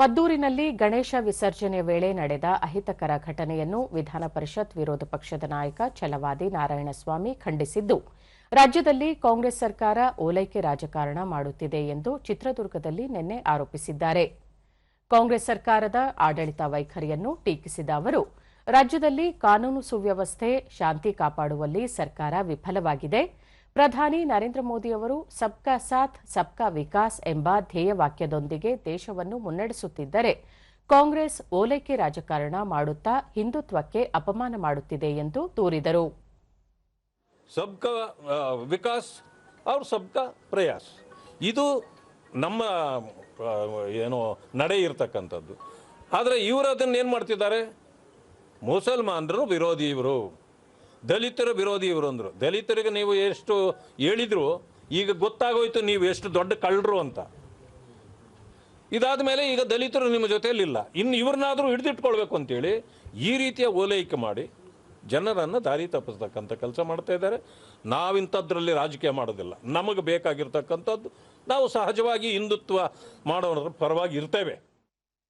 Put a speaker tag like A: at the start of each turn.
A: ಮದ್ದೂರಿನಲ್ಲಿ ಗಣೇಶ ವಿಸರ್ಜನೆ ವೇಳೆ ನಡೆದ ಅಹಿತಕರ ಘಟನೆಯನ್ನು ವಿಧಾನ ಪರಿಷತ್ ವಿರೋಧ ಪಕ್ಷದ ನಾಯಕ ಛಲವಾದಿ ನಾರಾಯಣಸ್ವಾಮಿ ಖಂಡಿಸಿದ್ದು. ರಾಜ್ಯದಲ್ಲಿ ಕಾಂಗ್ರೆಸ್ ಸರ್ಕಾರ ಓಲೈಕೆ ರಾಜಕಾರಣ ಮಾಡುತ್ತಿದೆ ಎಂದು ಚಿತ್ರದುರ್ಗದಲ್ಲಿ ನಿನ್ನೆ ಆರೋಪಿಸಿದ್ದಾರೆ. ಕಾಂಗ್ರೆಸ್ ಸರ್ಕಾರದ ಆಡಳಿತ ವೈಖರಿಯನ್ನು ಟೀಕಿಸಿದ ಅವರು, ರಾಜ್ಯದಲ್ಲಿ ಕಾನೂನು ಸುವ್ಯವಸ್ಥೆ, ಶಾಂತಿ ಕಾಪಾಡುವಲ್ಲಿ ಸರ್ಕಾರ ವಿಫಲವಾಗಿದೆ. ಪ್ರಧಾನಿ ನರೇಂದ್ರ ಮೋದಿ ಅವರು ಸಬ್ಕಾ ಸಾಥ್, ಸಬ್ಕಾ ವಿಕಾಸ್ ಎಂಬ ಧ್ಯೇಯವಾಕ್ಯದೊಂದಿಗೆ ದೇಶವನ್ನು ಮುನ್ನಡೆಸುತ್ತಿದ್ದರೆ ಕಾಂಗ್ರೆಸ್ ಓಲೈಕೆ ರಾಜಕಾರಣ ಮಾಡುತ್ತಾ ಹಿಂದುತ್ವಕ್ಕೆ ಅಪಮಾನ ಮಾಡುತ್ತಿದೆ ಎಂದು ದೂರಿದರು.
B: ಸಬ್ಕಾ ವಿಕಾಸ್ ಅವ್ರ ಸಬ್ಕಾ ಪ್ರಯಾಸ್. ಇದು ನಮ್ಮ ಏನು, ನಡೆ ಇರತಕ್ಕಂಥದ್ದು. ಆದರೆ ಇವರು ಅದನ್ನು ಏನು ಮಾಡ್ತಿದ್ದಾರೆ? ಮುಸಲ್ಮಾನರು ವಿರೋಧಿ ಇವರು. ದಲಿತರ ವಿರೋಧಿ ಇವರು ಅಂದರು ದಲಿತರಿಗೆ ನೀವು ಎಷ್ಟು ಹೇಳಿದ್ರು, ಈಗ ಗೊತ್ತಾಗೋಯ್ತು ನೀವು ಎಷ್ಟು ದೊಡ್ಡ ಕಳ್ಳರು ಅಂತ. ಇದಾದ ಮೇಲೆ ಈಗ ದಲಿತರು ನಿಮ್ಮ ಜೊತೆಯಲ್ಲಿಲ್ಲ. ಇನ್ನು ಇವ್ರನ್ನಾದರೂ ಹಿಡಿದಿಟ್ಕೊಳ್ಬೇಕು ಅಂತೇಳಿ ಈ ರೀತಿಯ ಓಲೈಕೆ ಮಾಡಿ ಜನರನ್ನು ದಾರಿ ತಪ್ಪಿಸ್ತಕ್ಕಂಥ ಕೆಲಸ ಮಾಡ್ತಾ ಇದ್ದಾರೆ. ನಾವಿಂಥದ್ರಲ್ಲಿ ರಾಜಕೀಯ ಮಾಡೋದಿಲ್ಲ. ನಮಗೆ ಬೇಕಾಗಿರ್ತಕ್ಕಂಥದ್ದು ನಾವು ಸಹಜವಾಗಿ ಹಿಂದುತ್ವ ಮಾಡೋದ್ರ ಪರವಾಗಿ ಇರ್ತೇವೆ.